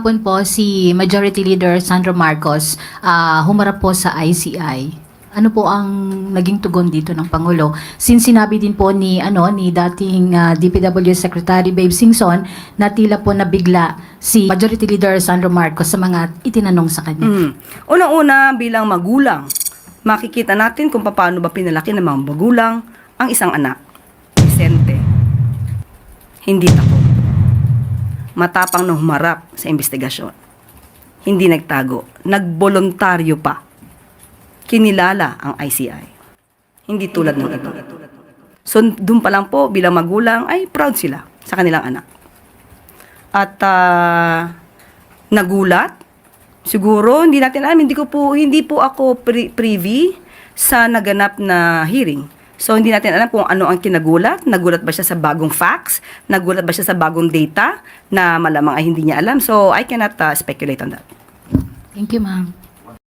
Hapon po si Majority Leader Sandro Marcos ah, humarap po sa ICI. Ano po ang naging tugon dito ng Pangulo? Since sinabi din po ni ano ni dating ah, DPW Secretary Babe Singson na tila po nabigla si Majority Leader Sandro Marcos sa mga itinanong sa kanya. Mm. Unang-una, bilang magulang, makikita natin kung paano ba pinalaki ng mga magulang ang isang anak. Vicente. Hindi tako. Matapang na humarap sa investigasyon. Hindi nagtago. Nagbolontaryo pa. Kinilala ang ICI. Hindi tulad ng ito. So, doon pa lang po, bilang magulang, ay proud sila sa kanilang anak. At ah, nagulat, siguro, hindi natin alam, hindi ko po, hindi po ako pri- privy sa naganap na hearing. So, hindi natin alam kung ano ang kinagulat. Nagulat ba siya sa bagong facts? Nagulat ba siya sa bagong data na malamang ay hindi niya alam? So, I cannot ah, speculate on that. Thank you, ma'am.